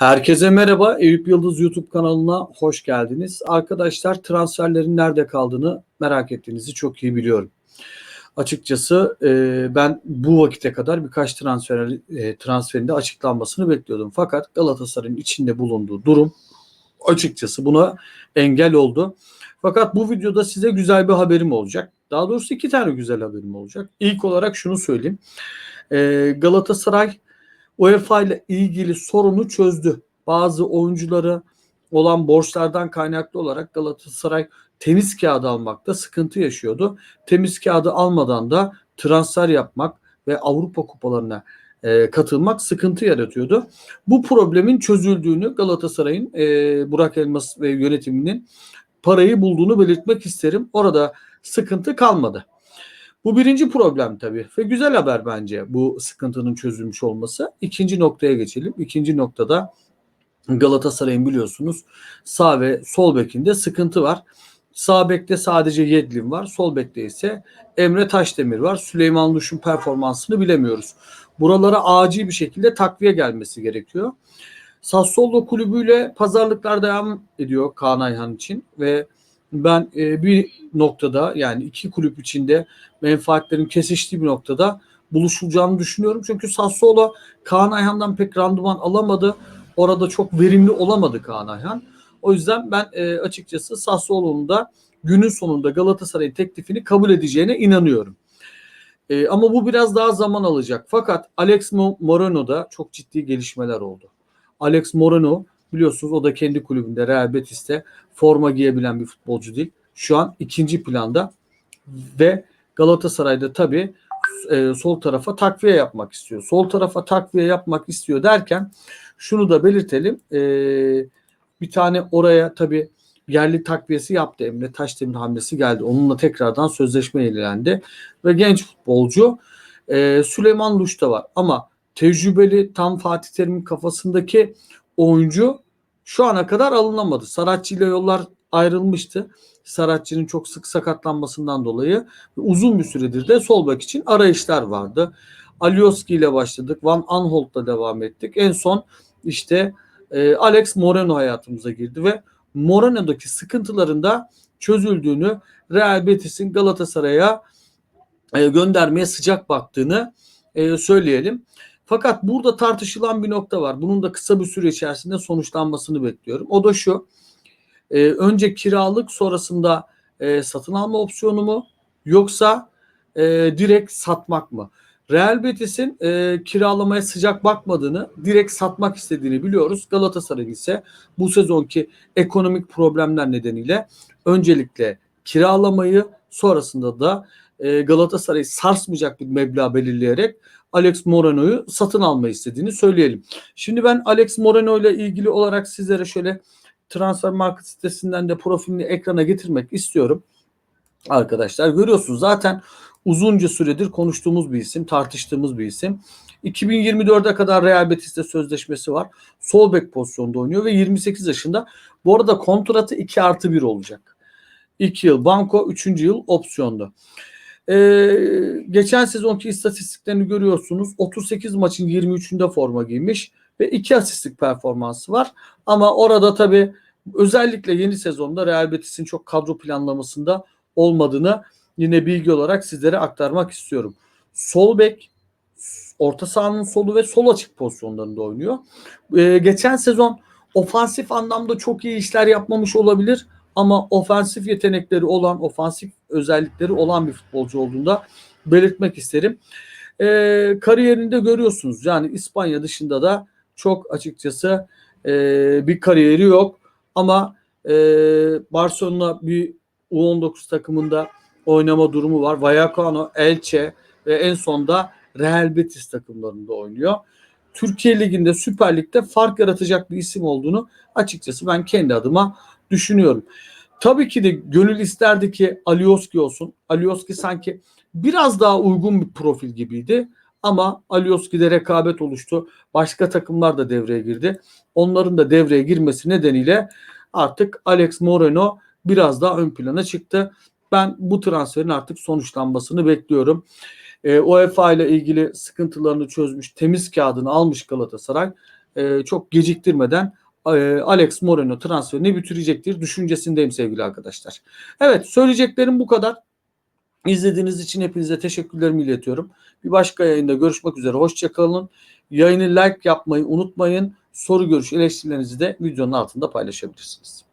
Herkese merhaba. Eyüp Yıldız YouTube kanalına hoş geldiniz. Arkadaşlar transferlerin nerede kaldığını merak ettiğinizi çok iyi biliyorum. Açıkçası e, ben bu vakite kadar birkaç transfer e, transferin de açıklanmasını bekliyordum. Fakat Galatasaray'ın içinde bulunduğu durum açıkçası buna engel oldu. Fakat bu videoda size güzel bir haberim olacak. Daha doğrusu iki tane güzel haberim olacak. İlk olarak şunu söyleyeyim. E, Galatasaray UEFA ile ilgili sorunu çözdü. Bazı oyuncuları olan borçlardan kaynaklı olarak Galatasaray temiz kağıdı almakta sıkıntı yaşıyordu. Temiz kağıdı almadan da transfer yapmak ve Avrupa kupalarına e, katılmak sıkıntı yaratıyordu. Bu problemin çözüldüğünü Galatasaray'ın e, Burak Elmas ve yönetiminin parayı bulduğunu belirtmek isterim. Orada sıkıntı kalmadı. Bu birinci problem tabii ve güzel haber bence bu sıkıntının çözülmüş olması. İkinci noktaya geçelim. İkinci noktada Galatasaray'ın biliyorsunuz sağ ve sol bekinde sıkıntı var. Sağ bekte sadece Yedlin var. Sol bekte ise Emre Taşdemir var. Süleyman Luş'un performansını bilemiyoruz. Buralara acil bir şekilde takviye gelmesi gerekiyor. Sassuolo kulübüyle pazarlıklar devam ediyor Kaan Ayhan için ve ben e, bir noktada yani iki kulüp içinde menfaatlerin kesiştiği bir noktada buluşulacağını düşünüyorum. Çünkü Sassuolo Kaan Ayhan'dan pek randıman alamadı. Orada çok verimli olamadı Kaan Ayhan. O yüzden ben e, açıkçası Sassuolo'nun da günün sonunda Galatasaray'ın teklifini kabul edeceğine inanıyorum. E, ama bu biraz daha zaman alacak. Fakat Alex Moreno'da çok ciddi gelişmeler oldu. Alex Moreno biliyorsunuz o da kendi kulübünde Real Betis'te forma giyebilen bir futbolcu değil. Şu an ikinci planda ve Galatasaray'da tabii e, sol tarafa takviye yapmak istiyor. Sol tarafa takviye yapmak istiyor derken şunu da belirtelim. E, bir tane oraya tabii yerli takviyesi yaptı. Emre Taşdemir hamlesi geldi. Onunla tekrardan sözleşme ilendi ve genç futbolcu e, Süleyman Luş da var. Ama tecrübeli tam Fatih Terim'in kafasındaki oyuncu şu ana kadar alınamadı. Saratçı ile yollar ayrılmıştı. Saratçı'nın çok sık sakatlanmasından dolayı uzun bir süredir de sol bek için arayışlar vardı. Alioski ile başladık. Van Aanholt'la devam ettik. En son işte e, Alex Moreno hayatımıza girdi ve Moreno'daki sıkıntıların da çözüldüğünü Real Betis'in Galatasaray'a e, göndermeye sıcak baktığını e, söyleyelim. Fakat burada tartışılan bir nokta var. Bunun da kısa bir süre içerisinde sonuçlanmasını bekliyorum. O da şu. E, önce kiralık sonrasında e, satın alma opsiyonu mu yoksa e, direkt satmak mı? Real Betis'in e, kiralamaya sıcak bakmadığını, direkt satmak istediğini biliyoruz. Galatasaray ise bu sezonki ekonomik problemler nedeniyle öncelikle kiralamayı sonrasında da e, Galatasaray'ı sarsmayacak bir meblağ belirleyerek Alex Moreno'yu satın alma istediğini söyleyelim. Şimdi ben Alex Moreno ile ilgili olarak sizlere şöyle transfer market sitesinden de profilini ekrana getirmek istiyorum. Arkadaşlar görüyorsunuz zaten uzunca süredir konuştuğumuz bir isim, tartıştığımız bir isim. 2024'e kadar Real Betis'te sözleşmesi var. Sol bek pozisyonda oynuyor ve 28 yaşında. Bu arada kontratı 2 artı 1 olacak. 2 yıl banko, 3. yıl opsiyonda. Ee, geçen sezonki istatistiklerini görüyorsunuz. 38 maçın 23'ünde forma giymiş ve 2 asistlik performansı var. Ama orada tabii özellikle yeni sezonda Real Betis'in çok kadro planlamasında olmadığını yine bilgi olarak sizlere aktarmak istiyorum. Sol bek, orta sahanın solu ve sol açık pozisyonlarında oynuyor. Ee, geçen sezon ofansif anlamda çok iyi işler yapmamış olabilir ama ofansif yetenekleri olan, ofansif özellikleri olan bir futbolcu olduğunda belirtmek isterim. E, kariyerinde görüyorsunuz yani İspanya dışında da çok açıkçası e, bir kariyeri yok ama e, Barcelona bir U19 takımında oynama durumu var. Vallecano, Elche ve en sonda Real Betis takımlarında oynuyor. Türkiye Ligi'nde Süper Lig'de fark yaratacak bir isim olduğunu açıkçası ben kendi adıma düşünüyorum. Tabii ki de gönül isterdi ki Alioski olsun. Alioski sanki biraz daha uygun bir profil gibiydi. Ama Alioski'de rekabet oluştu. Başka takımlar da devreye girdi. Onların da devreye girmesi nedeniyle artık Alex Moreno biraz daha ön plana çıktı. Ben bu transferin artık sonuçlanmasını bekliyorum. E, UEFA ile ilgili sıkıntılarını çözmüş, temiz kağıdını almış Galatasaray e, çok geciktirmeden Alex Moreno transferini bitirecektir düşüncesindeyim sevgili arkadaşlar. Evet söyleyeceklerim bu kadar. İzlediğiniz için hepinize teşekkürlerimi iletiyorum. Bir başka yayında görüşmek üzere. Hoşçakalın. Yayını like yapmayı unutmayın. Soru görüş eleştirilerinizi de videonun altında paylaşabilirsiniz.